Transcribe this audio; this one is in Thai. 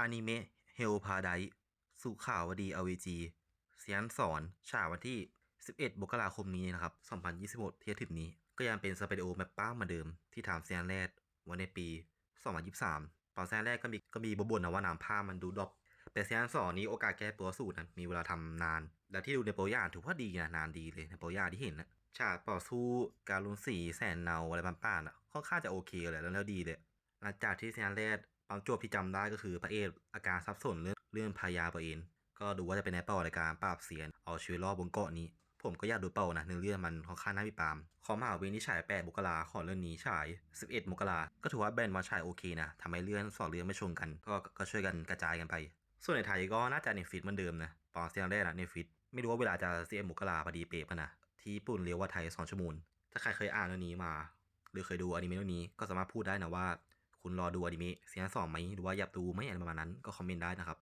อนิเมะเฮลพาไดสุข่าวดีอ v g เซียนสอนฉายวันที่ 11มกราคมนี้นะครับ 2026ที่จะถึงนี้ ก็ยังเป็นสเปเดโอแมปป้าเหมือนเดิมที่ถามเซียนแรกวันในปี 2023 ตอนเซียนแรกก็มีก็มีบบ่นนะว่าน้ำผ้ามันดูดรอปแต่เซียนสอนนี้โอกาสแก้ตัวสูตรนะมีเวลาทำนาน และที่ดูในโปรย่าถือว่าดีนะนานดีเลยในโปรย่าที่เห็นนะฉากต่อสู้การลุนสีแสนเนาอะไรบ้านๆอะค่อนข้างจะโอเคเลยแล้วแล้วดีเลยหลังจากที่เซียนแรก บางจบที่จำได้ก็คือพระเอกอาการสับสนเรื่องเรื่องพายาตัวเองก็ดูว่าจะเป็นในเป้าในการปราบเซียนเอาชีวิตรอดบนเกาะนี้ ผมก็อยากดูเป้านะเนื้อเรื่องมันค่อนข้างน่าติดตามขอมหาวิทยาลัยที่ฉาย8มกราขอเรื่องนี้ฉาย 11มกราก็ถือว่าแบนมาฉายโอเคนะทำให้เรื่องสองเรื่องไม่ชนกัน ก็ก็ช่วยกันกระจายกันไป ส่วนในไทยก็น่าจะในฟิตเหมือนเดิมนะตอนเซียนแรกนะในฟิตไม่รู้ว่าเวลาจะ11มกราพอดีเป๊ะปะนะที่ญี่ปุ่นเรียกว่าไทย2ชั่วโมงถ้าใครเคยอ่านเรื่องนี้มา หรือเคยดูอนิเมะเรื่องนี้ก็สามารถพูดได้นะว่า คุณรอดูอนิเมะซีซั่นสองไหมหรือว่าอยากดูไหมอะไรประมาณนั้นก็คอมเมนต์ได้นะครับ